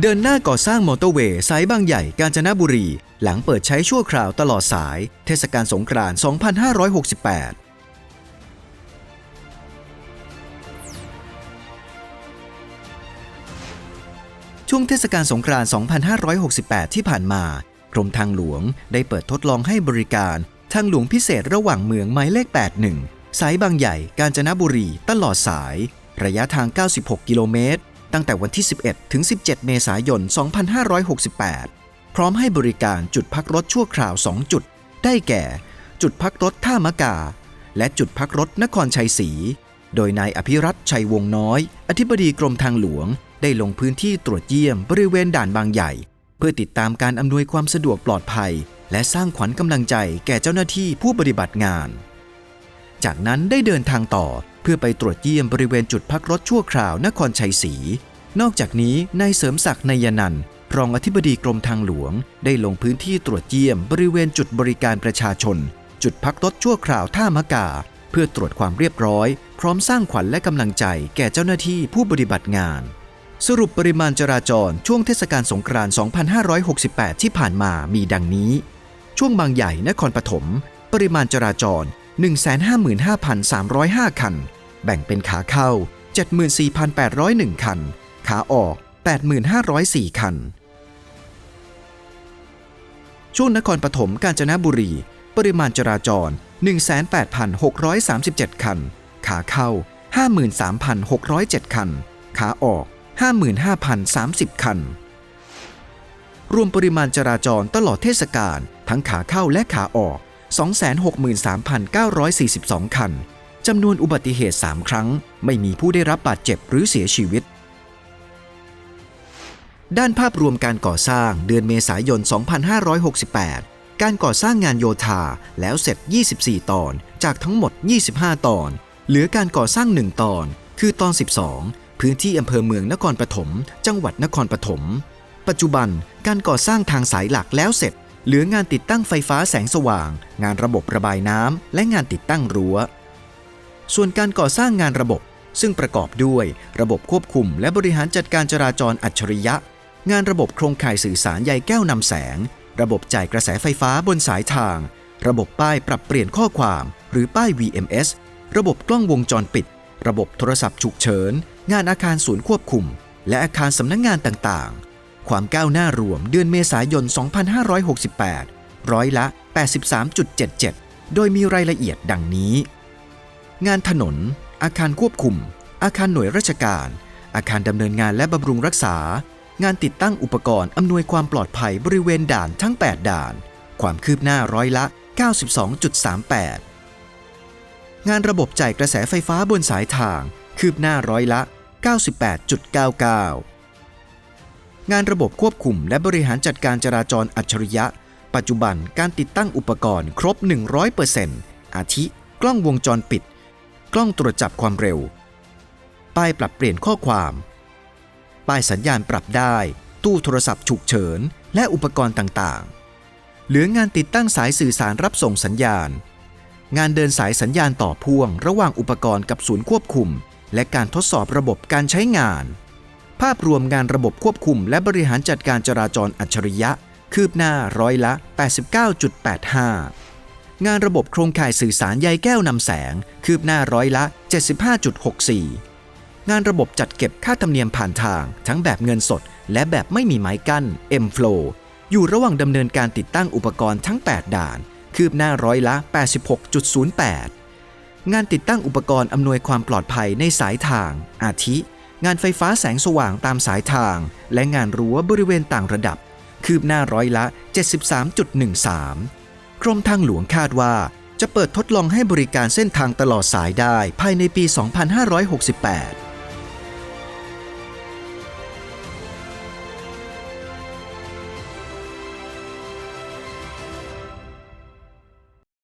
เดินหน้าก่อสร้างมอเตอร์เวย์สายบางใหญ่กาญจนบุรี หลังเปิดใช้ชั่วคราวตลอดสาย เทศกาลสงกรานต์ 2568ช่วงเทศกาลสงกรานต์ 2568 ที่ผ่านมา กรมทางหลวงได้เปิดทดลองให้บริการ ทางหลวงพิเศษระหว่างเมืองหมายเลข 81 สายบางใหญ่ กาญจนบุรี ตลอดสาย ระยะทาง 96 กิโลเมตร ตั้งแต่วันที่ 11 ถึง 17 เมษายน 2568 พร้อมให้บริการจุดพักรถชั่วคราว 2 จุด ได้แก่ จุดพักรถท่ามะกา และจุดพักรถนครชัยศรี โดยนายอภิรัตชัยวงศ์น้อย อธิบดีกรมทางหลวง ได้ลงพื้นที่ตรวจเยี่ยมบริเวณด่านบางใหญ่ เพื่อติดตามการอำนวยความสะดวกปลอดภัย และสร้างขวัญกำลังใจแก่เจ้าหน้าที่ผู้ปฏิบัติงาน จากนั้นได้เดินทางต่อเพื่อไปตรวจเยี่ยมบริเวณจุดพักรถชั่วคราวนครชัยศรี นอกจากนี้นายเสริมศักดิ์นายนันท์รองอธิบดีกรมทางหลวง ได้ลงพื้นที่ตรวจเยี่ยมบริเวณจุดบริการประชาชน จุดพักรถชั่วคราวท่ามะกา เพื่อตรวจความเรียบร้อย พร้อมสร้างขวัญและกำลังใจแก่เจ้าหน้าที่ผู้ปฏิบัติงาน สรุปปริมาณจราจรช่วงเทศกาลสงกรานต์ 2568 ที่ผ่านมามีดังนี้ ช่วงบางใหญ่นครปฐมปริมาณจราจร 155,305 คัน แบ่งเป็นขาเข้า 74,801 คัน ขาออก 8,504 คัน ช่วงนครปฐมกาญจนบุรี ปริมาณจราจร 18,637 คัน ขาเข้า 53,607 คัน ขาออก 55,030 คัน รวมปริมาณจราจรตลอดเทศกาลทั้งขาเข้าและขาออก 263,942 คันจำนวนอุบัติเหตุ 3 ครั้ง ไม่มีผู้ได้รับบาดเจ็บหรือเสียชีวิต ด้านภาพรวมการก่อสร้างเดือนเมษายน 2568 การก่อสร้างงานโยธาแล้วเสร็จ 24 ตอน จากทั้งหมด 25 ตอน เหลือการก่อสร้าง 1 ตอน คือตอน 12 พื้นที่อำเภอเมืองนครปฐม จังหวัดนครปฐม ปัจจุบันการก่อสร้างทางสายหลักแล้วเสร็จ เหลืองานติดตั้งไฟฟ้าแสงสว่าง งานระบบระบายน้ำและงานติดตั้งรั้ว ส่วนการก่อสร้างงานระบบซึ่งประกอบด้วยระบบควบคุมและบริหารจัดการจราจรอัจฉริยะ งานระบบโครงข่ายสื่อสารใยแก้วนำแสง ระบบจ่ายกระแสไฟฟ้าบนสายทาง ระบบป้ายปรับเปลี่ยนข้อความ หรือป้าย VMS ระบบกล้องวงจรปิด ระบบโทรศัพท์ฉุกเฉิน งานอาคารศูนย์ควบคุม และอาคารสำนักงงานต่างๆ ความก้าวหน้ารวมเดือนเมษายน 2568 ร้อยละ 83.77 โดยมีรายละเอียดดังนี้ งานถนน อาคารควบคุม อาคารหน่วยราชการ อาคารดำเนินงานและบำรุงรักษา งานติดตั้งอุปกรณ์อำนวยความปลอดภัยบริเวณด่านทั้ง 8 ด่าน ความคืบหน้าร้อยละ 92.38 งานระบบจ่ายกระแสไฟฟ้าบนสายทาง คืบหน้าร้อยละ 98.99 งานระบบควบคุมและบริหารจัดการจราจรอัจฉริยะ ปัจจุบันการติดตั้งอุปกรณ์ครบ 100%อาทิ กล้องวงจรปิด กล้องตรวจจับความเร็ว ป้ายปรับเปลี่ยนข้อความ ป้ายสัญญาณปรับได้ ตู้โทรศัพท์ฉุกเฉิน และอุปกรณ์ต่างๆ เหลืองานติดตั้งสายสื่อสารรับส่งสัญญาณ งานเดินสายสัญญาณต่อพ่วง ระหว่างอุปกรณ์กับศูนย์ควบคุม และการทดสอบระบบการใช้งาน ภาพรวมงานระบบควบคุม และบริหารจัดการจราจรอัจฉริยะ คืบหน้าร้อยละ 89.85งานระบบโครงข่ายสื่อสารใยแก้วนำแสง คืบหน้าร้อยละ 75.64 งานระบบจัดเก็บค่าธรรมเนียมผ่านทาง ทั้งแบบเงินสด และแบบไม่มีไม้กั้น M-Flow อยู่ระหว่างดำเนินการติดตั้งอุปกรณ์ทั้ง 8 ด่าน คืบหน้าร้อยละ 86.08 งานติดตั้งอุปกรณ์อำนวยความปลอดภัยในสายทาง อาทิ งานไฟฟ้าแสงสว่างตามสายทาง และงานรั้วบริเวณต่างระดับ คืบหน้าร้อยละ 73.13 กรมทางหลวงคาดว่าจะเปิดทดลองให้บริการเส้นทางตลอดสายได้ภายในปี 2568